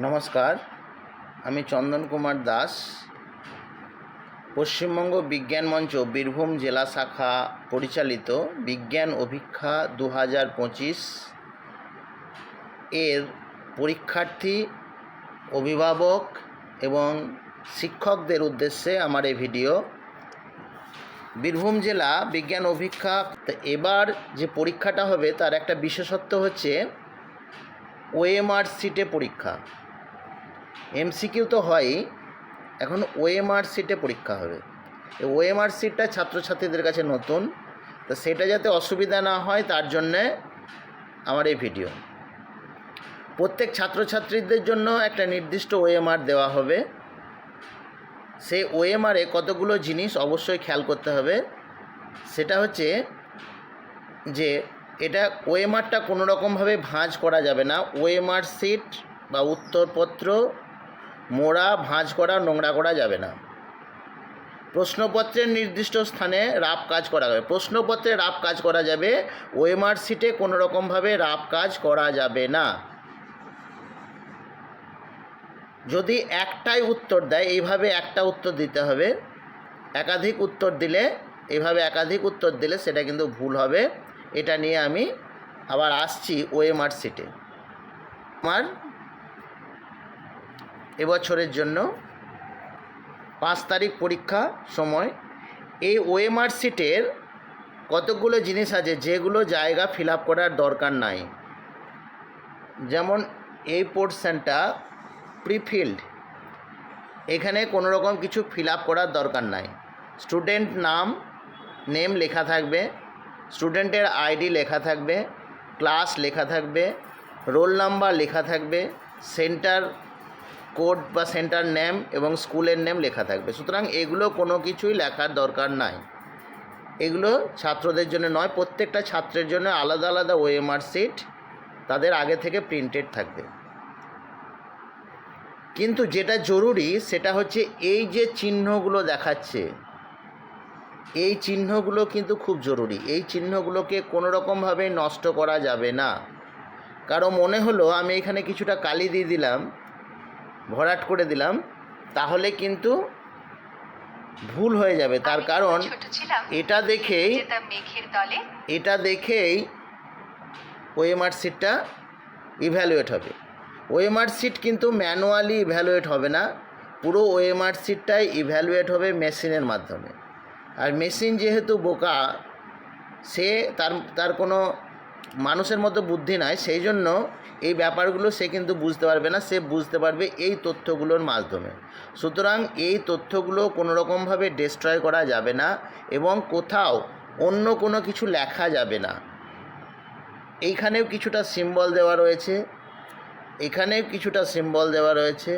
নমস্কার, আমি চন্দন কুমার দাস, পশ্চিমবঙ্গ বিজ্ঞান মঞ্চ, বীরভূম জেলা শাখা পরিচালিত বিজ্ঞান অভিক্ষা দু হাজার পঁচিশ এর পরীক্ষার্থী, অভিভাবক এবং শিক্ষকদের উদ্দেশ্যে আমার এই ভিডিও। বীরভূম জেলা বিজ্ঞান অভিক্ষা, এবার যে পরীক্ষাটা হবে তার একটা বিশেষত্ব হচ্ছে, ওএমআর সিটে পরীক্ষা। এমসিকিউ তো হয়ই এখন ওএমআর সিটে পরীক্ষা হবে। ওএমআর সিটটা ছাত্রছাত্রীদের কাছে নতুন, তো সেটা যাতে অসুবিধা না হয় তার জন্যে আমার এই ভিডিও। প্রত্যেক ছাত্রছাত্রীদের জন্য একটা নির্দিষ্ট ওএমআর দেওয়া হবে। সেই ওএমআরে কতগুলো জিনিস অবশ্যই খেয়াল করতে হবে। সেটা হচ্ছে যে এটা ওএমআরটা কোনো রকমভাবে ভাঁজ করা যাবে না। ওএমআর সিট বা উত্তরপত্র মোড়া, ভাঁজ করা, নোংরা করা যাবে না। প্রশ্নপত্রের নির্দিষ্ট স্থানে রাপ কাজ করা যাবে। প্রশ্নপত্রে রাপ কাজ করা যাবে, ওএমআর সিটে কোনো রকমভাবে রাপ কাজ করা যাবে না। যদি একটাই উত্তর দেয়, এইভাবে একটা উত্তর দিতে হবে। একাধিক উত্তর দিলে, এইভাবে একাধিক উত্তর দিলে সেটা কিন্তু ভুল হবে। এটা নিয়ে আমি আবার আসছি ওএমআর সিটে। আমার এবছরের জন্য পাঁচ তারিখ পরীক্ষা সময়। এই ওএমআর সিটের কতগুলো জিনিস আছে, যেগুলো জায়গা ফিল আপ করার দরকার নাই। যেমন এই পোর্শনটা প্রিফিল্ড, এখানে কোনো রকম কিছু ফিল আপ করার দরকার নাই। স্টুডেন্ট নাম, নেম লেখা থাকবে, স্টুডেন্টের আইডি লেখা থাকবে, ক্লাস লেখা থাকবে, রোল নাম্বার লেখা থাকবে, সেন্টার কোড বা সেন্টার নেম এবং স্কুলের নেম লেখা থাকবে। সুতরাং এগুলো কোনো কিছুই লেখার দরকার নাই। এগুলো ছাত্রদের জন্য নয়, প্রত্যেকটা ছাত্রের জন্য আলাদা আলাদা ওএমআর সিট তাদের আগে থেকে প্রিন্টেড থাকবে। কিন্তু যেটা জরুরি সেটা হচ্ছে এই যে চিহ্নগুলো দেখাচ্ছে, এই চিহ্নগুলো কিন্তু খুব জরুরি। এই চিহ্নগুলোকে কোনো রকমভাবে নষ্ট করা যাবে না। কারও মনে হলো আমি এখানে কিছুটা কালি দিয়ে দিলাম। ভরাট করে দিলাম তাহলে কিন্তু ভুল হয়ে যাবে। তার কারণ এটা দেখেই এটা দেখেই ওএমআর সিটটা ইভ্যালুয়েট হবে। ওএমআর সিট কিন্তু ম্যানুয়ালি ইভ্যালুয়েট হবে না পুরো ওএমআর সিটটাই ইভ্যালুয়েট হবে মেশিনের মাধ্যমে। আর মেশিন যেহেতু বোকা সে তার তার কোনো মানুষের মতো বুদ্ধি নাই সেই জন্য এই ব্যাপারগুলো সে কিন্তু বুঝতে পারবে না, সে বুঝতে পারবে এই তথ্যগুলোর মাধ্যমে। সুতরাং এই তথ্যগুলো কোনো রকমভাবে ডিস্ট্রয় করা যাবে না এবং কোথাও অন্য কোনো কিছু লেখা যাবে না। এইখানেও কিছুটা সিম্বল দেওয়া রয়েছে, এখানেও কিছুটা সিম্বল দেওয়া রয়েছে।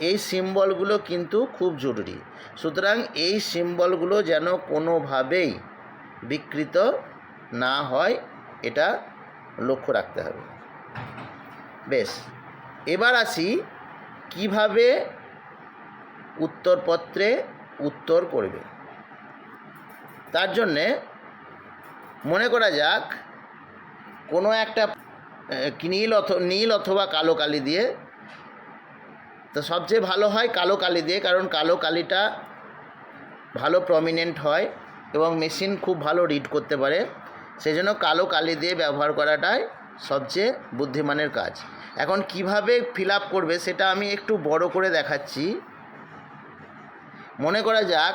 এই সিম্বলগুলো কিন্তু খুব জরুরি। সুতরাং এই সিম্বলগুলো যেন কোনোভাবেই বিকৃত না হয় এটা লক্ষ্য রাখতে হবে। বেশ, এবার আসি কীভাবে উত্তরপত্রে উত্তর করবে। তার জন্যে মনে করা যাক, কোনো একটা নীল অথ, নীল অথবা কালো কালি দিয়ে, তো সবচেয়ে ভালো হয় কালো কালি দিয়ে, কারণ কালো কালিটা ভালো প্রমিনেন্ট হয় এবং মেশিন খুব ভালো রিড করতে পারে। সেই জন্য কালো কালি দিয়ে ব্যবহার করাটাই সবচেয়ে বুদ্ধিমানের কাজ। এখন কীভাবে ফিল আপ করবে সেটা আমি একটু বড় করে দেখাচ্ছি। মনে করা যাক,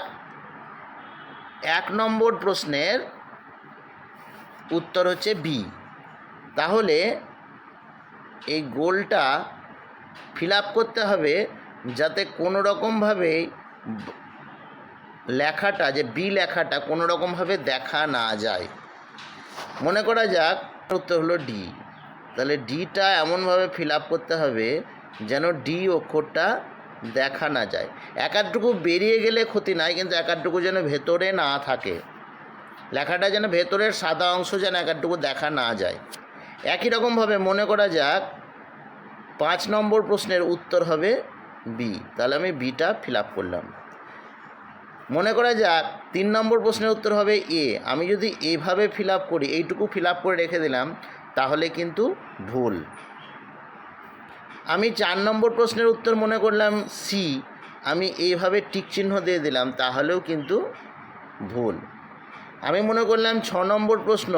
এক নম্বর প্রশ্নের উত্তর হচ্ছে বি। তাহলে এই গোলটা ফিল আপ করতে হবে যাতে কোনো রকমভাবে লেখাটা, যে বি লেখাটা কোনো রকমভাবে দেখা না যায়। মনে করা যাক, উত্তর হলো ডি তাহলে ডিটা এমনভাবে ফিল আপ করতে হবে যেন ডি অক্ষরটা দেখা না যায়। একাধটুকু বেরিয়ে গেলে ক্ষতি নাই, কিন্তু একাধটুকু যেন ভেতরে না থাকে। লেখাটা যেন ভেতরের সাদা অংশ যেন একাধটুকু দেখা না যায়। একই রকমভাবে মনে করা যাক, পাঁচ নম্বর প্রশ্নের উত্তর হবে বি তাহলে আমি বিটা ফিল আপ করলাম। মনে করা যাক, তিন নম্বর প্রশ্নের উত্তর হবে এ। আমি যদি এভাবে ফিল আপ করি, এইটুকু ফিল আপ করে রেখে দিলাম, তাহলে কিন্তু ভুল। আমি চার নম্বর প্রশ্নের উত্তর মনে করলাম সি আমি এইভাবে টিক চিহ্ন দিয়ে দিলাম, তাহলেও কিন্তু ভুল। আমি মনে করলাম ছ নম্বর প্রশ্ন,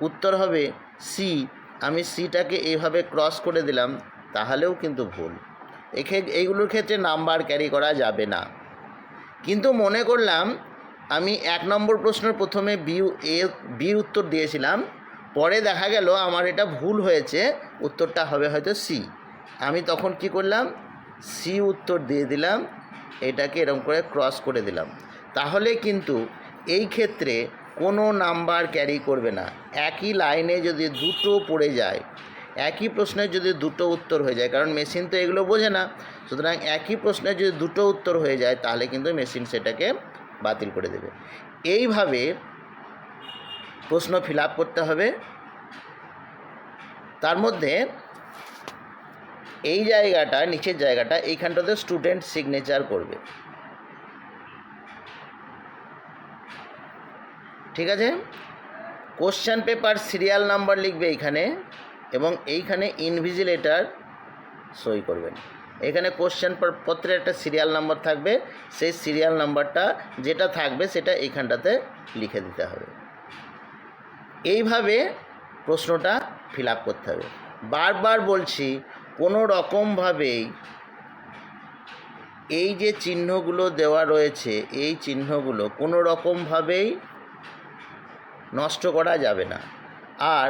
উত্তর হবে সি আমি সিটাকে এইভাবে ক্রস করে দিলাম, তাহলেও কিন্তু ভুল। এখে এইগুলোর ক্ষেত্রে নাম্বার ক্যারি করা যাবে না। কিন্তু মনে করলাম আমি এক নম্বর প্রশ্নের প্রথমে বি এ বির উত্তর দিয়েছিলাম, পরে দেখা গেল আমার এটা ভুল হয়েছে, উত্তরটা হবে হয়তো সি আমি তখন কি করলাম? সি উত্তর দিয়ে দিলাম, এটাকে এরকম করে ক্রস করে দিলাম। তাহলে কিন্তু এই ক্ষেত্রে কোনো নাম্বার ক্যারি করবে না। একই লাইনে যদি দুটো পড়ে যায় একই প্রশ্নের যদি দুটো উত্তর হয়ে যায়, কারণ মেশিন তো এগুলো বোঝে না। সুতরাং একই প্রশ্নের যদি দুটো উত্তর হয়ে যায়, তাহলে কিন্তু মেশিন সেটাকে বাতিল করে দেবে। এইভাবে প্রশ্ন ফিল করতে হবে। তার মধ্যে এই জায়গাটা, নিচের জায়গাটা, এইখানটাতে স্টুডেন্ট সিগনেচার করবে। ঠিক আছে? কোশ্চেন পেপার সিরিয়াল নাম্বার লিখবে এইখানে এবং এইখানে ইনভিজিলেটার সই করবেন। এখানে কোশ্চেন পত্রের একটা সিরিয়াল নাম্বার থাকবে। সেই সিরিয়াল নাম্বারটা যেটা থাকবে সেটা এইখানটাতে লিখে দিতে হবে। এইভাবে প্রশ্নটা ফিল করতে হবে। বারবার বলছি, কোনো রকমভাবেই এই যে চিহ্নগুলো দেওয়া রয়েছে, এই চিহ্নগুলো কোনো রকমভাবেই নষ্ট করা যাবে না। আর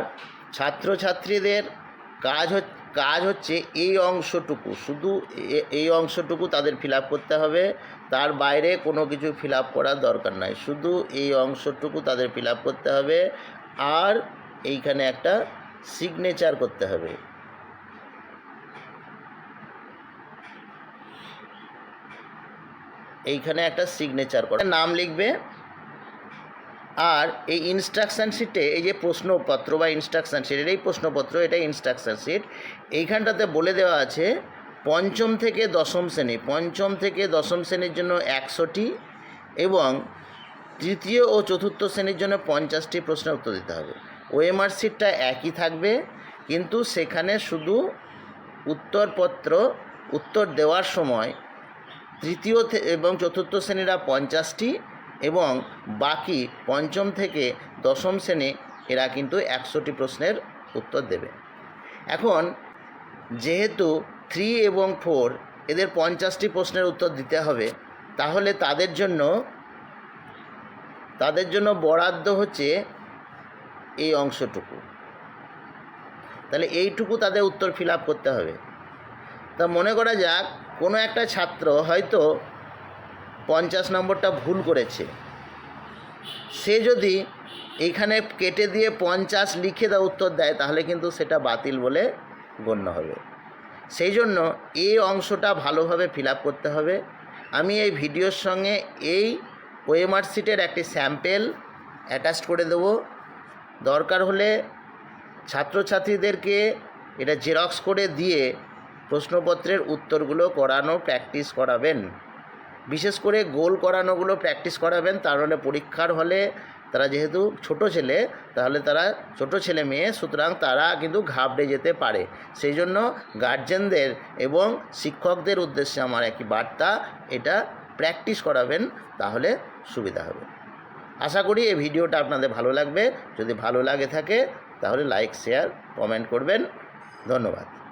ছাত্রছাত্রীদের কাজ কাজ হচ্ছে এই অংশটুকু। শুধু এই অংশটুকু তাদের ফিল করতে হবে। তার বাইরে কোনো কিছু ফিল করার দরকার নাই। শুধু এই অংশটুকু তাদের ফিল করতে হবে। আর এইখানে একটা সিগনেচার করতে হবে। এইখানে একটা সিগনেচার করে। নাম লিখবে আর এই ইনস্ট্রাকশান শিটে এই যে প্রশ্নপত্র বা ইনস্ট্রাকশান শিট এই প্রশ্নপত্র, এটা ইনস্ট্রাকশান শিট এইখানটাতে বলে দেওয়া আছে পঞ্চম থেকে দশম শ্রেণি, পঞ্চম থেকে দশম শ্রেণির জন্য একশোটি এবং তৃতীয় ও চতুর্থ শ্রেণির জন্য পঞ্চাশটি প্রশ্নের উত্তর দিতে হবে। ওএমআর শিটটা একই থাকবে, কিন্তু সেখানে শুধু উত্তরপত্র, উত্তর দেওয়ার সময় তৃতীয় এবং চতুর্থ শ্রেণীরা পঞ্চাশটি এবং বাকি পঞ্চম থেকে দশম শ্রেণি এরা কিন্তু একশোটি প্রশ্নের উত্তর দেবে। এখন যেহেতু থ্রি এবং ফোর এদের পঞ্চাশটি প্রশ্নের উত্তর দিতে হবে, তাহলে তাদের জন্য তাদের জন্য বরাদ্দ হচ্ছে এই অংশটুকু। তাহলে এইটুকু তাদের উত্তর ফিল করতে হবে। তা মনে করা যাক, কোনো একটা ছাত্র হয়তো পঞ্চাশ নম্বরটা ভুল করেছে। সে যদি এখানে কেটে দিয়ে পঞ্চাশ লিখে দেওয়া উত্তর দেয়, তাহলে কিন্তু সেটা বাতিল বলে গণ্য হবে। সেই জন্য এই অংশটা ভালোভাবে ফিল করতে হবে। আমি এই ভিডিওর সঙ্গে এই ওএমআর সিটের একটি স্যাম্পেল অ্যাটাচ করে দেবো। দরকার হলে ছাত্রছাত্রীদেরকে এটা জেরক্স করে দিয়ে প্রশ্নপত্রের উত্তরগুলো করানো, প্র্যাকটিস করাবেন। বিশেষ করে গোল করানোগুলো প্র্যাকটিস করাবেন তাহলে পরীক্ষার হলে তারা যেহেতু ছোট ছেলে, তাহলে তারা ছোট ছেলে মেয়ে, সুতরাং তারা কিন্তু ঘাবড়ে যেতে পারে। সেই জন্য গার্জেনদের এবং শিক্ষকদের উদ্দেশ্যে আমার একটি বার্তা, এটা প্র্যাকটিস করাবেন, তাহলে সুবিধা হবে। আশা করি এই ভিডিওটা আপনাদের ভালো লাগবে। যদি ভালো লাগে থাকে, তাহলে লাইক শেয়ার কমেন্ট করবেন। ধন্যবাদ।